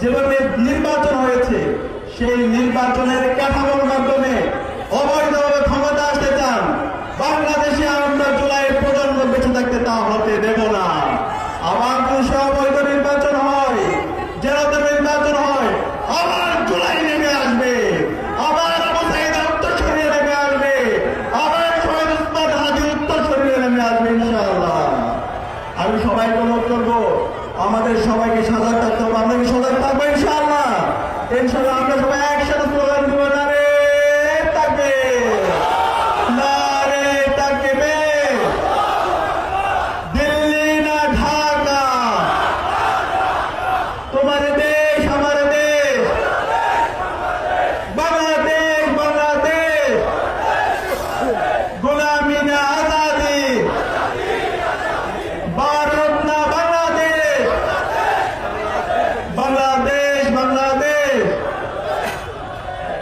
যেভাবে নির্বাচন হয়েছে সেই নির্বাচনের কাঠামোর মাধ্যমে অবৈধভাবে ক্ষমতা আসতে চান বাংলাদেশে আমরা জুলাই প্রজন্ম বেঁচে থাকতে তা হতে দেব না। আমার দুঃসময় আমি সবাইকে অনুরোধ করব। আমাদের সবাইকে সাজা থাকতে হবে। আমরা কি সজাগ থাকব ইনশাআল্লাহ? ইনশাআল্লাহ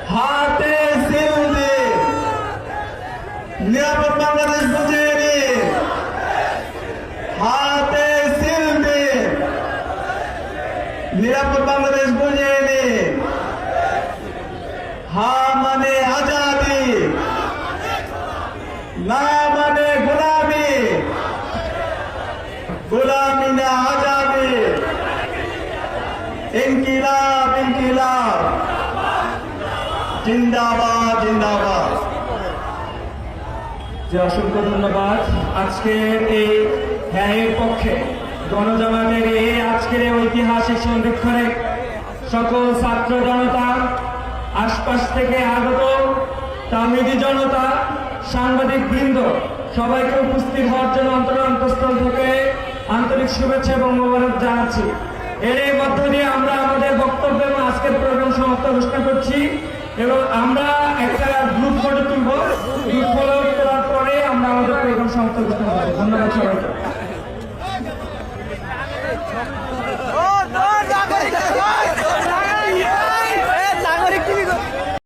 हाटे सिंधी। नियामत बांग्लादेश मुजेरी हाटे सिंधी। नियामत बांग्लादेश मुजेरी हाँ मने आज़ादी। ना मने गुलामी। गुलामी ना आज़ादी। इनकी ना অসংখ্য ধন্যবাদ। আজকের এই পক্ষে গণজমাতের এই আজকের ঐতিহাসিক সন্ধিক্ষণে সকল ছাত্র জনতা, আশপাশ থেকে আগত তামিদি জনতা, সাংবাদিক বৃন্দ, সবাইকে উপস্থিত হওয়ার জন্য অন্তর থেকে আন্তরিক শুভেচ্ছা এবং মোবারক জানাচ্ছি। এর মধ্য দিয়ে আমরা ったことなんな立ち上。